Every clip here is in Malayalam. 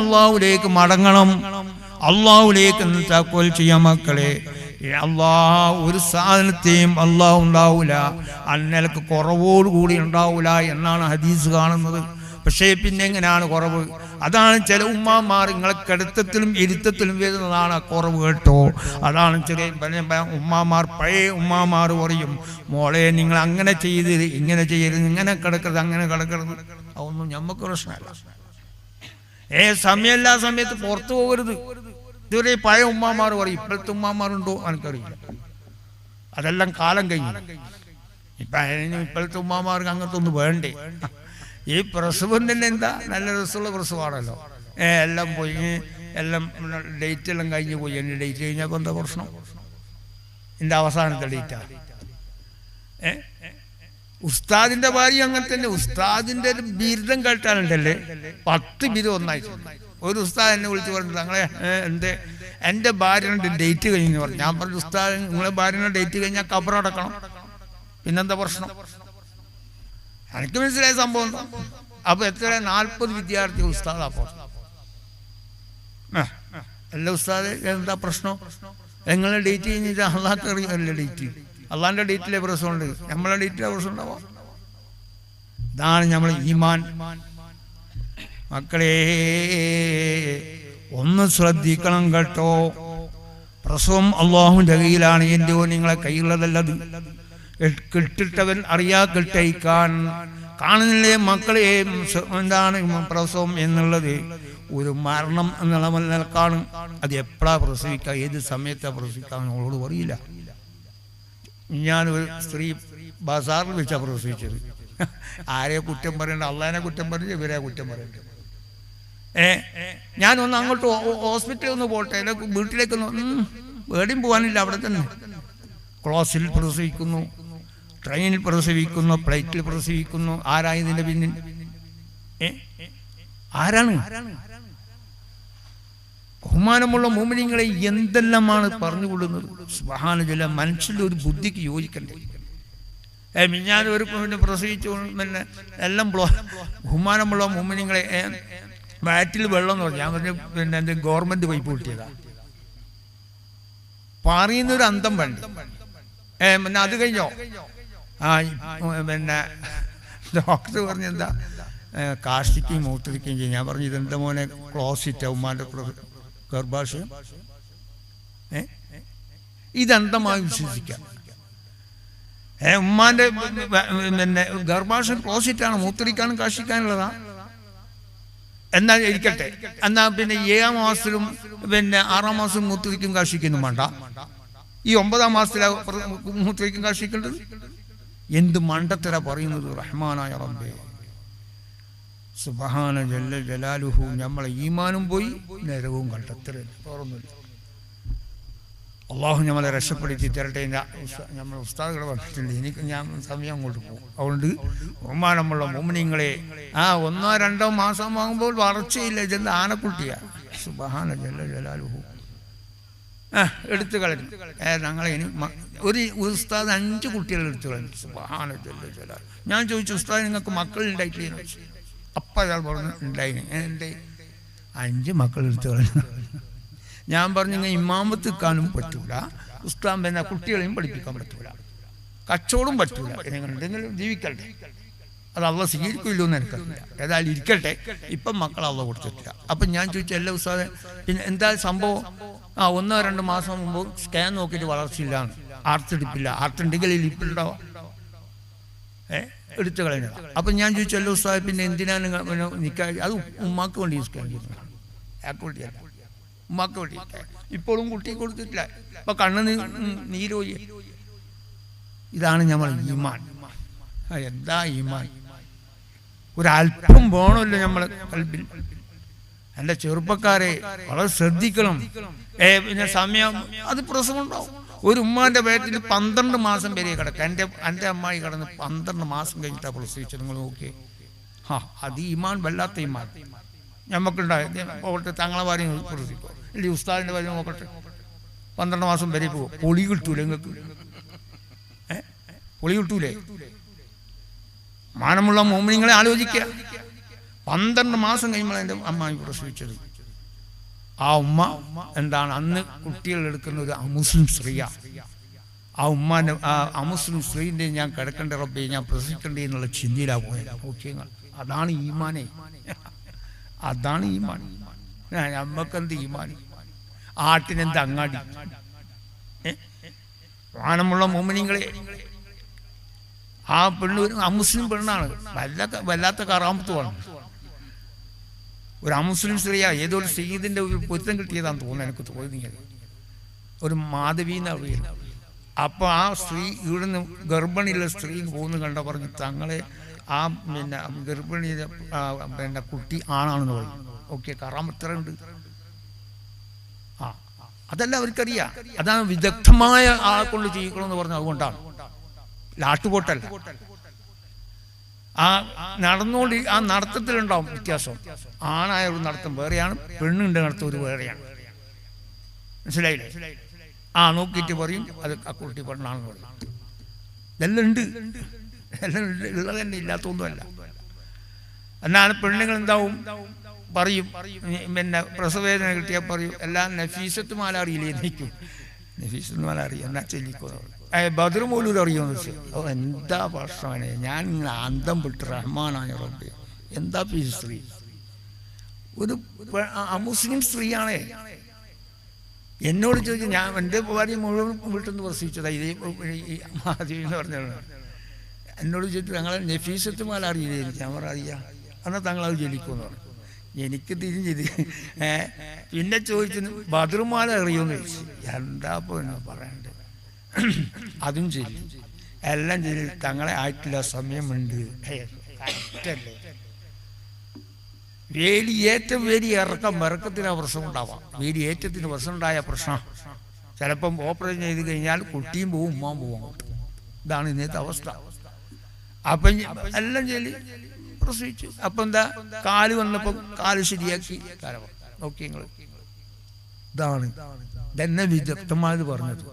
അള്ളാഹുലേക്ക് മടങ്ങണം. അള്ളാഹുലേക്ക് താക്കോൽ ചെയ്യാം മക്കളെ. അള്ളാഹ് ഒരു സാധനത്തെയും അള്ളാഹ് ഉണ്ടാവൂല. അന്നലക്ക് കുറവോടുകൂടി ഉണ്ടാവൂല എന്നാണ് ഹദീസ് കാണുന്നത്. പക്ഷേ പിന്നെ എങ്ങനെയാണ് കുറവ്? അതാണ് ചില ഉമ്മമാർ നിങ്ങളെ കിടത്തത്തിലും ഇരുത്തത്തിലും വരുന്നതാണ് കുറവ് കേട്ടോ. അതാണ് ചെറിയ ഉമ്മമാർ പഴയ ഉമ്മമാർ പറയും മോളെ നിങ്ങൾ അങ്ങനെ ചെയ്ത് ഇങ്ങനെ ചെയ്യരുത് ഇങ്ങനെ കിടക്കരുത് അങ്ങനെ കിടക്കരുത്. അതൊന്നും ഞമ്മക്ക് പ്രശ്നമല്ല. ഏ സമയമില്ലാ സമയത്ത് പുറത്തു പോകരുത്. ഇതുവരെ പഴയ ഉമ്മാമാർ പറയും ഇപ്പോഴത്തെ ഉമ്മാമാരുണ്ടോ എനിക്കറിയില്ല. അതെല്ലാം കാലം കഴിഞ്ഞു. ഇപ്പൊ ഇപ്പോഴത്തെ ഉമ്മാമാർക്ക് അങ്ങനത്തെ ഒന്നും വേണ്ടേ. ഈ പ്രസവം തന്നെ എന്താ? നല്ല രസമുള്ള പ്രസവമാണല്ലോ ഏ എല്ലാം പോയി എല്ലാം ഡേറ്റ് എല്ലാം കഴിഞ്ഞ് പോയി. എന്റെ ഡേറ്റ് കഴിഞ്ഞപ്പോൾ എന്താ പ്രശ്നം? എന്റെ അവസാനത്തെ ഡേറ്റാ. ഏ? ഉസ്താദിന്റെ ഭാര്യ അങ്ങനെ തന്നെ. ഉസ്താദിന്റെ ഒരു ബിരുദം കേട്ടാനുണ്ടല്ലേ പത്ത് ബിരുദം ഒന്നായി. ഒരു ഉസ്താദ് എന്നെ വിളിച്ച് പറഞ്ഞു തങ്ങളെ എന്റെ എന്റെ ഭാര്യയുടെ ഡേറ്റ് കഴിഞ്ഞു പറഞ്ഞു. ഞാൻ പറഞ്ഞു ഉസ്താദ് നിങ്ങളെ ഭാര്യയുടെ ഡേറ്റ് കഴിഞ്ഞാൽ കബറടക്കണം പിന്നെന്താ പ്രശ്നം? എനിക്ക് മനസ്സിലായ സംഭവം? അപ്പൊ എത്ര? നാൽപ്പത് വിദ്യാർത്ഥി ഉസ്താദ് അപ്പോൾ അല്ല ഉസ്താദ് എന്താ പ്രശ്നം? നിങ്ങളെ ഡേറ്റ് കഴിഞ്ഞിട്ട് അള്ളാഹ് അറിയാമല്ലേ ഡേറ്റ്? അള്ളാഹിന്റെ ഡേറ്റിലെ പ്രശ്നമുണ്ട്. നമ്മളെ ഡേറ്റിലെ പ്രശ്നം ഉണ്ടാവാം ഇതാണ് നമ്മൾ ഈമാൻ. മക്കളെ ഒന്ന് ശ്രദ്ധിക്കണം കേട്ടോ. പ്രസവം അള്ളാഹുവിന്റെ കയ്യിലാണ്. എന്റെ നിങ്ങളെ കയ്യിലുള്ളതല്ലത്. കിട്ടിട്ടവൻ അറിയാ കിട്ടയിക്കാൻ. കാണുന്നില്ലേ മക്കളെ എന്താണ് പ്രസവം എന്നുള്ളത്? ഒരു മരണം എന്നുള്ള നിലക്കാണ്. അത് എപ്പോഴാ പ്രസവിക്കുക ഏത് സമയത്താ പ്രസവിക്കുക നമ്മളോട് പറയില്ല. ഞാൻ ഒരു സ്ത്രീ ബസാറിൽ വെച്ചാ പ്രസവിച്ചത്. ആരെ കുറ്റം പറയണ്ട അള്ളാനെ കുറ്റം പറയണ്ട ഇവരെ കുറ്റം പറയണ്ട. ഏ? ഞാനൊന്ന് അങ്ങോട്ട് ഹോസ്പിറ്റലിൽ ഒന്ന് പോട്ടെ അല്ലെ വീട്ടിലേക്കൊന്ന് വേടിയും പോകാനില്ല അവിടെ തന്നെ. ക്ലോസിൽ പ്രസവിക്കുന്നു ട്രെയിനിൽ പ്രസവിക്കുന്നു ഫ്ലൈറ്റിൽ പ്രസവിക്കുന്നു. ആരാ ഇതിന്റെ പിന്നിൽ? ഏ? ആരാണ്? ബഹുമാനമുള്ള മോമിനിങ്ങളെ എന്തെല്ലാമാണ് പറഞ്ഞുകൊള്ളുന്നത്? സുബഹാനുജല മനുഷ്യന്റെ ഒരു ബുദ്ധിക്ക് യോജിക്കണ്ടേ? ഏ ഞാൻ ഒരു പിന്നെ പ്രസവിച്ചു പിന്നെ എല്ലാം ബ്ലോ ബഹുമാനമുള്ള മോമിനിങ്ങളെ വാറ്റിൽ വെള്ളം എന്ന് പറഞ്ഞു ഞാൻ പറഞ്ഞു പിന്നെ എന്റെ ഗവൺമെന്റ് പൈപ്പ് കിട്ടിയതാ പറയുന്നൊരു അന്തം വേണ്ട. ഏ പിന്നെ അത് കഴിഞ്ഞോ? ആ പിന്നെ ഡോക്ടർ പറഞ്ഞെന്താ? കാഷ്ടിക്കുകയും മൂത്രിക്കുകയും ചെയ്യും. ഞാൻ പറഞ്ഞു ഇതെന്താ മോനെ ക്ലോസിറ്റ് ഉമ്മാന്റെ പ്ര- ഗർഭാശയം. ഏ? ഇതെന്തമായി വിശ്വസിക്കാം? ഏ ഉമ്മാന്റെ പിന്നെ ഗർഭാശയം ക്ലോസിറ്റാണ് മൂത്രിക്കാനും കാഷിക്കാനുള്ളതാ എന്നാ ഇരിക്കട്ടെ. എന്നാ പിന്നെ ഏഴാം മാസത്തിലും പിന്നെ ആറാം മാസം മൂത്രിക്കും കാഷിക്കുന്നു വേണ്ട. ഈ ഒമ്പതാം മാസത്തിലാ മൂത്രിക്കും കാഷിക്കേണ്ടത് എന്ത് മണ്ടത്തര പറയുന്നത് റഹ്മാനായ റബ്ബേ. സുബഹാന ജല്ല ജലാലുഹു. നമ്മളെ ഈമാനും പോയി നരകവും കണ്ടെത്തര ഓർമ്മയില്ല അള്ളാഹു നമ്മളെ രക്ഷപ്പെടുത്തി തരട്ടെ നമ്മൾ ഉസ്താദുകൾ പറഞ്ഞിട്ടുണ്ട് എനിക്ക് ഞാൻ സമയം അങ്ങോട്ട് പോകും. അതുകൊണ്ട് ബഹുമാനമുള്ള മോമിനിങ്ങളെ ആ ഒന്നോ രണ്ടോ മാസം ആകുമ്പോൾ വളർച്ചയില്ല. ഇതെന്ത് ആനക്കുട്ടിയാ? സുബഹാന ജല്ല ജലാലുഹു. ആ എടുത്തു കളഞ്ഞു. ഞങ്ങളെ ഇനി ഒരു ഉസ്താദ് അഞ്ച് കുട്ടികളെ എടുത്തു കളഞ്ഞു. സുബഹാന ജല്ല ജലാലു ഞാൻ ചോദിച്ചു ഉസ്താദ് നിങ്ങൾക്ക് മക്കൾ ഉണ്ടായിട്ടില്ലെന്ന് ചോദിച്ചു. അപ്പം അയാൾ പറഞ്ഞു ഉണ്ടായിന് എന്റെ അഞ്ച് മക്കൾ എടുത്തു പറഞ്ഞു ഞാൻ പറഞ്ഞു ഇങ്ങനെ ഇമാമത്ത് നിൽക്കാനും പറ്റൂല. ഉസ്താം പിന്നെ കുട്ടികളെയും പഠിപ്പിക്കാൻ പറ്റൂല. കച്ചവടം പറ്റൂല. എന്തെങ്കിലും ജീവിക്കട്ടെ. അത് അള്ള സ്വീകരിക്കില്ലോ എന്ന് എനിക്കറിയില്ല. ഏതായാലും ഇരിക്കട്ടെ. ഇപ്പം മക്കൾ അള്ള കൊടുത്തിട്ടില്ല. അപ്പം ഞാൻ ചോദിച്ചു എല്ലാ ഉസ്താദെ പിന്നെ എന്താ സംഭവം? ആ ഒന്നോ രണ്ടോ മാസം മുമ്പ് സ്കാൻ നോക്കിയിട്ട് വളർച്ചയില്ല ആർത്തെടുപ്പില്ല ആർത്തുണ്ടെങ്കിൽ ഇരിപ്പുണ്ടാവും ഏ? എടുത്തു കളഞ്ഞത് അപ്പം ഞാൻ ചോദിച്ചു എല്ലാ ഉസ്താദ് പിന്നെ എന്തിനാണ് നിൽക്കാൻ അത് ഉമ്മാക്ക് വേണ്ടി യൂസ് കഴിഞ്ഞിരുന്നു അയാൾക്ക് വേണ്ടിയല്ല ഉമ്മാക്ക് വേണ്ടി. ഇപ്പോഴും കുട്ടി കൊടുത്തിട്ടില്ല. ഇപ്പം കണ്ണ് നീരോയി. ഇതാണ് നമ്മൾ ഈമാൻ. എന്താ ഈമാൻ? ഒരല്പം വേണമല്ലോ നമ്മളെ കൽബിൽ. എന്റെ ചെറുപ്പക്കാരെ വളരെ ശ്രദ്ധിക്കണം. ഏ പിന്നെ സമയം അത് പ്രസവം ഉണ്ടാവും ഒരു ഉമ്മാന്റെ വയറ്റിൽ പന്ത്രണ്ട് മാസം വരെ കിടക്കുക. എന്റെ എന്റെ അമ്മായി കിടന്ന് പന്ത്രണ്ട് മാസം കഴിഞ്ഞിട്ടാണ് പ്രസവിച്ചത് നിങ്ങൾ നോക്കിയേ. ആ അത് ഈമാൻ വല്ലാത്ത ഈമാൻ. ഞമ്മക്കുണ്ടായ പോകട്ടെ തങ്ങളെ ഭാര്യ പ്രസവിക്കോ ഇല്ല ഉസ്താദിന്റെ ഭാര്യ നോക്കട്ടെ. പന്ത്രണ്ട് മാസം വരെ പോകും പൊളി കിട്ടൂലേ നിങ്ങൾക്ക് പൊളി കിട്ടൂലേ? മാനമുള്ള മോമിനിങ്ങളെ ആലോചിക്കുക പന്ത്രണ്ട് മാസം കഴിയുമ്പോൾ എന്റെ അമ്മായി പ്രസവിച്ചത് ആ ഉമ്മ എന്താണ് അന്ന് കുട്ടികൾ എടുക്കുന്ന ഒരു അമുസ്ലിം സ്ത്രീയ. ആ ഉമ്മാന്റെ ആ അമുസ്ലിം സ്ത്രീന്റെ ഞാൻ കിടക്കേണ്ട റബ്ബെ ഞാൻ പ്രസവിക്കേണ്ടേ എന്നുള്ള ചിന്തയിലാണ് പോയത്. ഓക്കെ അതാണ് ഈമാനെ. അതാണ് ഈമാൻ. നമ്മക്കെന്ത് ഈമാൻ ആട്ടിനെന്ത് അങ്ങാടി? വാനമുള്ള മോമിനിങ്ങളെ. ആ പെണ്ണ് ഒരു അമുസ്ലിം പെണ്ണാണ്. വല്ലാത്ത വല്ലാത്ത കറാമത്തുമാണ് ഒരു അമുസ്ലിം സ്ത്രീയാ ഏതോ ഒരു സയ്യിദിന്റെ ഒരു പൊരുത്തം കിട്ടിയതാന്ന് തോന്നുന്നു എനിക്ക് തോന്നിയത്. ഒരു മാധവി എന്ന പേര്. അപ്പൊ ആ സ്ത്രീ ഇവിടുന്ന് ഗർഭിണിയുള്ള സ്ത്രീ പോകുന്നു കണ്ട പറഞ്ഞു തങ്ങളെ ആ പിന്നെ ഗർഭിണിയുടെ പിന്നെ കുട്ടി ആണാണെന്ന് പറയും. ഓക്കെ കറാമത്തറുണ്ട് ആ അതല്ല അവർക്കറിയാം. അതാണ് വിദഗ്ധമായ ആളെ കൊണ്ട് ചെയ്യിക്കണമെന്ന് പറഞ്ഞു അതുകൊണ്ടാണ്. ലാട്ടുപോട്ടല്ല. ആ നടന്നുകൊണ്ട് ആ നടത്തത്തിലുണ്ടാവും വ്യത്യാസം. ആണായ ഒരു നടത്തം വേറെയാണ് പെണ്ണുണ്ട് നടത്തം ഒരു വേറെയാണ്. മനസ്സിലായില്ലേ? ആ നോക്കിയിട്ട് പറയും അത് ആ കുട്ടി പെണ്ണാണെന്ന് പറയും. ഇതെല്ലാം ഉണ്ട്. എല്ലാം ഉണ്ട്. ഉള്ളത് തന്നെ ഇല്ലാത്തൊന്നുമല്ല എന്നാൽ പെണ്ണുങ്ങൾ എന്താവും? പറയും. പിന്നെ പ്രസവേദന കിട്ടിയാൽ പറയും. എല്ലാം നഫീസത്ത് മാലാറിയില്ലേ നിൽക്കും. നഫീസത്ത് അറിയാം എന്നാ ചെല്ലിക്കോ ബദർ പോലും അറിയുമെന്ന് വെച്ചു ഓ എന്താ പ്രശ്നമാണ് ഞാൻ ഇങ്ങനെ അന്തം വിട്ട് റഹ്മാനായ റബ്ബി എന്താ പി സ്ത്രീ ഒരു പെ- ആ- ആ മുസ്ലിം സ്ത്രീയാണേ എന്നോട് ചോദിച്ചു ഞാൻ എന്റെ ഭാര്യ മുഴുവൻ വീട്ടിൽ നിന്ന് പ്രസവിച്ചതാ ഇതേ എന്ന് പറഞ്ഞാണ് എന്നോട് ചോദിച്ചു ഞങ്ങളെ നഫീസത്തുമാല അറിയില്ലേ എനിക്ക് ഞാൻ പറയാ എന്നാൽ തങ്ങളത് ജലിക്കുമെന്ന് പറഞ്ഞു എനിക്ക് തിരിഞ്ഞിത് ഏ പിന്നെ ചോദിച്ചു ബദറുമാല അറിയുമെന്ന് ചോദിച്ചു. എന്താ ഇപ്പോൾ എന്നാ പറയണ്ടേ. അതും ചെയ്തു എല്ലാം ചെയ്തു തങ്ങളെ ആയിട്ടില്ല സമയമുണ്ട്. വേലി ഏറ്റവും വേലി ഇറക്കം ഇറക്കത്തിന് പ്രശ്നം ഉണ്ടാവാം. വേലി ഏറ്റത്തിന് പ്രശ്നം ഉണ്ടായ പ്രശ്നം. ചിലപ്പം ഓപ്പറേഷൻ ചെയ്ത് കഴിഞ്ഞാൽ കുട്ടിയും പോവും ഉമ്മാൻ പോവും ഇതാണ് ഇന്നത്തെ അവസ്ഥ. അപ്പം എല്ലാം ചൊല്ലി പ്രസവിച്ചു അപ്പൊ എന്താ? കാൽ വന്നപ്പോ കാൽ ശരിയാക്കി. നോക്കി നിങ്ങൾ ഇതാണ്. ഇതെന്നെ വിദഗ്ധമായത് പറഞ്ഞത്.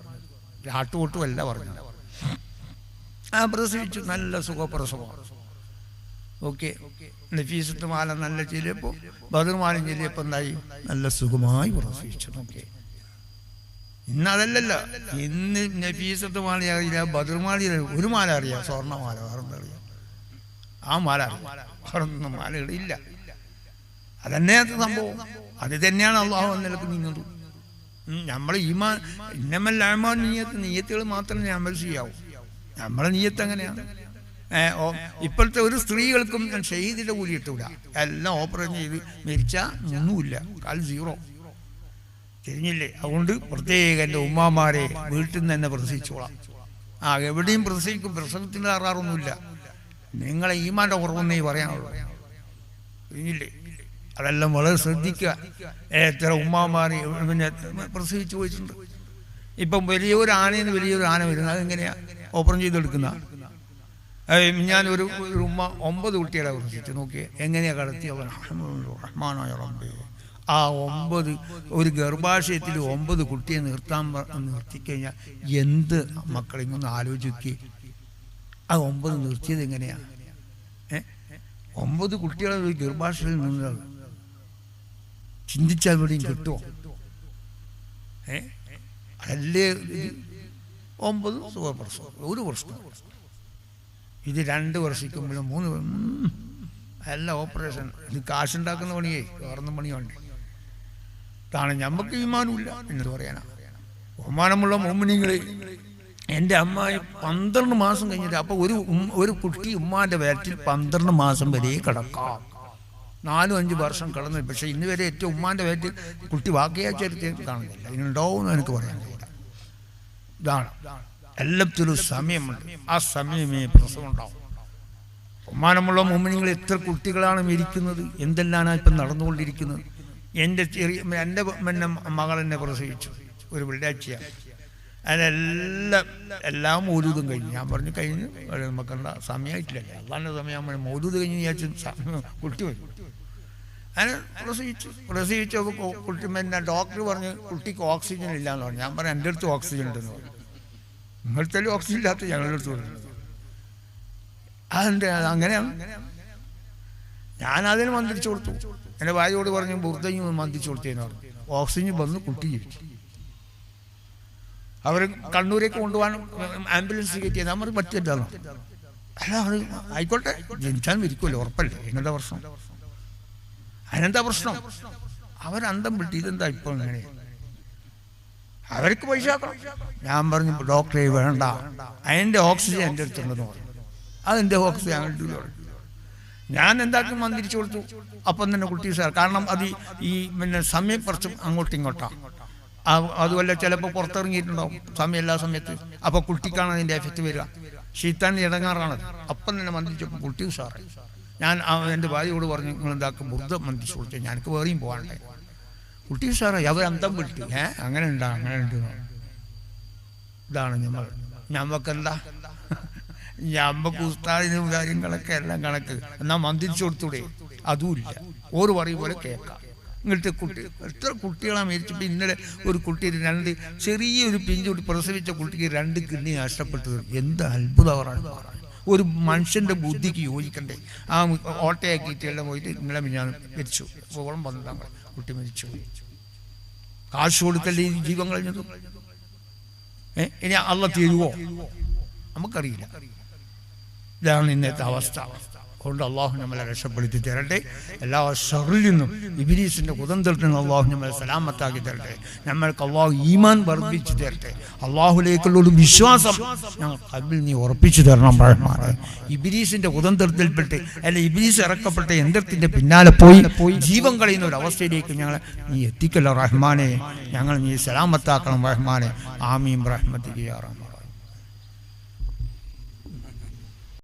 ആട്ടുകൊട്ടുമല്ല പറഞ്ഞത്. ആ പ്രസവിച്ചു നല്ല സുഖപ്രസവമാണ് ഓക്കെ. നഫീസത്ത് മാല നല്ല ചെല്ലിയപ്പോൾ ബദർമാലം ചെല്ലിയപ്പോൾ എന്തായി? നല്ല സുഖമായി പ്രസവിച്ചു. ഓക്കെ ഇന്ന് അതല്ലല്ലോ. ഇന്ന് നഫീസത്ത് മാല അറിയില്ല ഒരു മാല അറിയാം. സ്വർണമാല വേറെന്താ ആ മാല അറിയാം. വേറൊന്നും മാലകളില്ല അതന്നെ അത് സംഭവം. അത് തന്നെയാണ് അള്ളാഹു നിലയ്ക്ക് നീങ്ങുന്നത് നമ്മൾ ഈ മാ ഇന്നമല്ലായ്മ നീയത്ത് നീയത്തുകൾ മാത്രമേ അമൽ ചെയ്യാവൂ നമ്മളെ നീയത്ത് അങ്ങനെയാണ്. ഓ, ഇപ്പോഴത്തെ ഒരു സ്ത്രീകൾക്കും ഞാൻ ഷെയ്ദിന്റെ കൂലി ഇട്ടൂല. എല്ലാം ഓപ്പറേഷൻ ചെയ്ത് മരിച്ചാൽ ഒന്നുമില്ല. കാൽ സീറോ. തിരിഞ്ഞില്ലേ? അതുകൊണ്ട് പ്രത്യേക എന്റെ ഉമ്മാമാരെ വീട്ടിൽ നിന്ന് തന്നെ പ്രസവിച്ചോളാം. ആ എവിടെയും പ്രസവിക്കും. പ്രസവത്തിന്റെ തകരാറൊന്നുമില്ല. നിങ്ങളെ ഈമാന്റെ കുറവെന്നേ പറയാനുള്ളൂ. തിരിഞ്ഞില്ലേ അതെല്ലാം വളരെ ശ്രദ്ധിക്കുക. എത്ര ഉമ്മാമാർ പിന്നെ പ്രസവിച്ചു പോയിട്ടുണ്ട്. ഇപ്പം വലിയൊരു ആനയിൽ വലിയൊരു ആന വരുന്നത് അതെങ്ങനെയാ? ഓപ്പൺ ചെയ്തെടുക്കുന്ന. ഞാൻ ഒരു ഉമ്മ ഒമ്പത് കുട്ടികളെ പ്രസവിച്ചു. നോക്കിയേ എങ്ങനെയാ കടത്തി അവൻ? റഹ്മാനായ റബ്ബേ. ആ ഒമ്പത് ഒരു ഗർഭാശയത്തിൽ ഒമ്പത് കുട്ടിയെ നിർത്താൻ നിർത്തിക്കഴിഞ്ഞാൽ എന്ത് മക്കളിങ്ങൊന്ന് ആലോചിക്കുക ആ ഒമ്പത് നിർത്തിയത് എങ്ങനെയാ? ഏ? ഒമ്പത് കുട്ടികളെ ഒരു ഗർഭാശയത്തിൽ നിന്നത് ചിന്തിച്ചാൽ ഇവിടെയും കിട്ടുമോ ഏ? അതല്ലേ ഇത്? ഒമ്പത് ഒരു വർഷം ഇത് രണ്ട് വർഷിക്കുമ്പോഴും മൂന്ന് അല്ല ഓപ്പറേഷൻ. ഇത് കാശുണ്ടാക്കുന്ന പണിയേ. വേറൊന്നും പണിയുണ്ട് ഇതാണ്. നമുക്ക് വിമാനമില്ല എന്ന് പറയാനാ. ബഹുമാനമുള്ള മോമിനിങ്ങളെ എന്റെ അമ്മായി പന്ത്രണ്ട് മാസം കഴിഞ്ഞിട്ട് അപ്പോൾ ഒരു ഒരു കുട്ടി ഉമ്മാന്റെ വയറ്റിൽ പന്ത്രണ്ട് മാസം വരെ കിടക്കാം. നാലും അഞ്ച് വർഷം കിടന്നു. പക്ഷേ ഇന്ന് വരെ ഏറ്റവും ഉമ്മാന്റെ വയറ്റിൽ കുട്ടി വാക്കിയാ ചരിത്രം കാണുന്നില്ല. ഇതിനുണ്ടാവുമെന്ന് എനിക്ക് പറയാൻ കഴിയില്ല. ഇതാണ്. എല്ലാത്തിലും സമയമുണ്ട്. ആ സമയമേ പ്രസവം ഉണ്ടാവും ബഹുമാനമുള്ള മോമിനിങ്ങൾ എത്ര കുട്ടികളാണ് മരിക്കുന്നത്? എന്തെല്ലാമാണ് ഇപ്പം നടന്നുകൊണ്ടിരിക്കുന്നത്? എന്റെ ചെറിയ എന്റെ പിന്നെ മകൾ എന്നെ പ്രസവിച്ചു. ഒരു വെള്ളിയാഴ്ചയാണ്. അതിനെല്ലാം എല്ലാം മൗലൂദും കഴിഞ്ഞു. ഞാൻ പറഞ്ഞു കഴിഞ്ഞു. നമുക്ക് നമുക്കെന്താ സമയമായിട്ടില്ല അള്ളാന്റെ സമയം മൗലൂദ് കഴിഞ്ഞ് വിചാരിച്ചു കുട്ടി വരും അങ്ങനെ പ്രസവിച്ചു. പ്രസവിച്ചപ്പോൾ കുട്ടി പിന്നെ ഡോക്ടർ പറഞ്ഞു കുട്ടിക്ക് ഓക്സിജൻ ഇല്ലാന്ന് പറഞ്ഞു. ഞാൻ പറഞ്ഞു എന്റെ അടുത്ത് ഓക്സിജൻ ഉണ്ടെന്ന് പറഞ്ഞു. നിങ്ങളുടെ ഓക്സിജൻ ഇല്ലാത്ത ഞങ്ങളുടെ അടുത്ത് പറഞ്ഞു അതെന്താ? അത് അങ്ങനെയാണ്. ഞാൻ അതിന് മന്ത്രിച്ചു കൊടുത്തു. എന്റെ ഭാര്യയോട് പറഞ്ഞു ബുർദയും മന്ത്രിച്ചു കൊടുത്തേന്ന് പറഞ്ഞു. ഓക്സിജൻ വന്ന് കുട്ടി ജീവിച്ചു അവർ കണ്ണൂരേക്ക് കൊണ്ടുപോകാൻ ആംബുലൻസ് കയറ്റി നമ്മൾ പറ്റില്ലല്ലോ അല്ല അത് ആയിക്കോട്ടെ ജനിച്ചാൽ ഇരിക്കുമല്ലോ ഉറപ്പല്ലേ? എങ്ങനത്തെ പ്രശ്നം? അതിനെന്താ പ്രശ്നം? അവരന്തം വിട്ട് ഇതെന്താ ഇപ്പോൾ ഇങ്ങനെ? അവർക്ക് പൈസ ഞാൻ പറഞ്ഞു ഡോക്ടറെ വേണ്ട. അതിന്റെ ഓക്സിജൻ എന്റെ അടുത്തുണ്ടെന്ന് പറഞ്ഞു. അതിന്റെ ഓക്സിജൻ ഞാൻ എന്താക്കും വന്നിരിച്ചു കൊടുത്തു. അപ്പം തന്നെ കുട്ടി സാർ കാരണം അത് ഈ- പിന്നെ സമയം കുറച്ചും അങ്ങോട്ടും ഇങ്ങോട്ടാണ്. അതുമല്ല ചിലപ്പോൾ പുറത്തിറങ്ങിയിട്ടുണ്ടാവും. സമയം എല്ലാ സമയത്ത്. അപ്പോൾ കുട്ടിക്കാണ് അതിന്റെ എഫക്റ്റ് വരിക. ശീത്താൻ ഇടങ്ങാറാണത് അപ്പം തന്നെ മന്ദിച്ചപ്പോൾ കുട്ടി ഉഷാറായി. ഞാൻ എന്റെ ഭാര്യയോട് പറഞ്ഞു നിങ്ങൾ എന്താക്കും? ബുദ്ധ മന്ത്രിച്ചു കൊടുത്തു ഞാനക്ക് വേറെയും പോകാനുണ്ടായി കുട്ടി സാറേ അവർ അന്തം വിട്ടു. ഏ? അങ്ങനെ ഉണ്ടാ അങ്ങനെ ഉണ്ട് ഇതാണ് നമ്മൾ ഞമ്മക്ക് എന്താ ഞമ്മക്ക് ഉസ്താദിനും കാര്യങ്ങളൊക്കെ എല്ലാം കണക്ക്. എന്നാ മന്ത്രിച്ചു കൊടുത്തൂടെ? അതുമില്ല ഓറ് പറയും പോലെ കേൾക്കാം. ഇങ്ങനത്തെ കുട്ടി. എത്ര കുട്ടികളെ മരിച്ചപ്പോൾ ഇന്നലെ ഒരു കുട്ടി രണ്ട് ചെറിയൊരു പിഞ്ചുകുട്ടി പ്രസവിച്ച കുട്ടിക്ക് രണ്ട് കിഡ്നി നഷ്ടപ്പെട്ടത്. എന്ത് അത്ഭുതമാണ് ഒരു മനുഷ്യന്റെ ബുദ്ധിക്ക് യോജിക്കണ്ടേ. ആ ഓട്ടയാക്കിയിട്ട് എല്ലാം പോയിട്ട് ഇങ്ങനെ ഞാൻ മരിച്ചു. ഓളം പന്ത്രണ്ടാം കുട്ടി മരിച്ചു. കാശ് കൊടുക്കല്ലേ ഈ ജീവൻ കളഞ്ഞത്? ഏ? ഇനി അള്ള തീരുവോ? നമുക്കറിയില്ല. ഇതാണ് ഇന്നത്തെ അവസ്ഥ അവസ്ഥ. അതുകൊണ്ട് അള്ളാഹു നമ്മളെ രക്ഷപ്പെടുത്തി തരട്ടെ. എല്ലാ ഷറിൽ നിന്നും ഇബിലീസിന്റെ കുതന്ത്രത്തിൽ നിന്ന് അള്ളാഹു നമ്മളെ സലാമത്താക്കി തരട്ടെ. നമ്മൾക്ക് അള്ളാഹു ഈമാൻ വർദ്ധിച്ചു തരട്ടെ. അള്ളാഹുലേക്കുള്ള ഒരു വിശ്വാസം ഞങ്ങൾ കബിൽ നീ ഉറപ്പിച്ചു തരണം പഴമാറെ ഇബിലീസിന്റെ കുതന്ത്രത്തിൽപ്പെട്ട് അല്ലെ ഇബിലീസ് ഇറക്കപ്പെട്ട യന്ത്രത്തിന്റെ പിന്നാലെ പോയി പോയി ജീവൻ കളയുന്ന ഒരു അവസ്ഥയിലേക്ക് ഞങ്ങൾ നീ എത്തിക്കല്ലോ റഹ്മാനെ. ഞങ്ങൾ നീ സലാമത്താക്കണം റഹ്മാനെ ആമീം റഹ്മത്തിക്ക്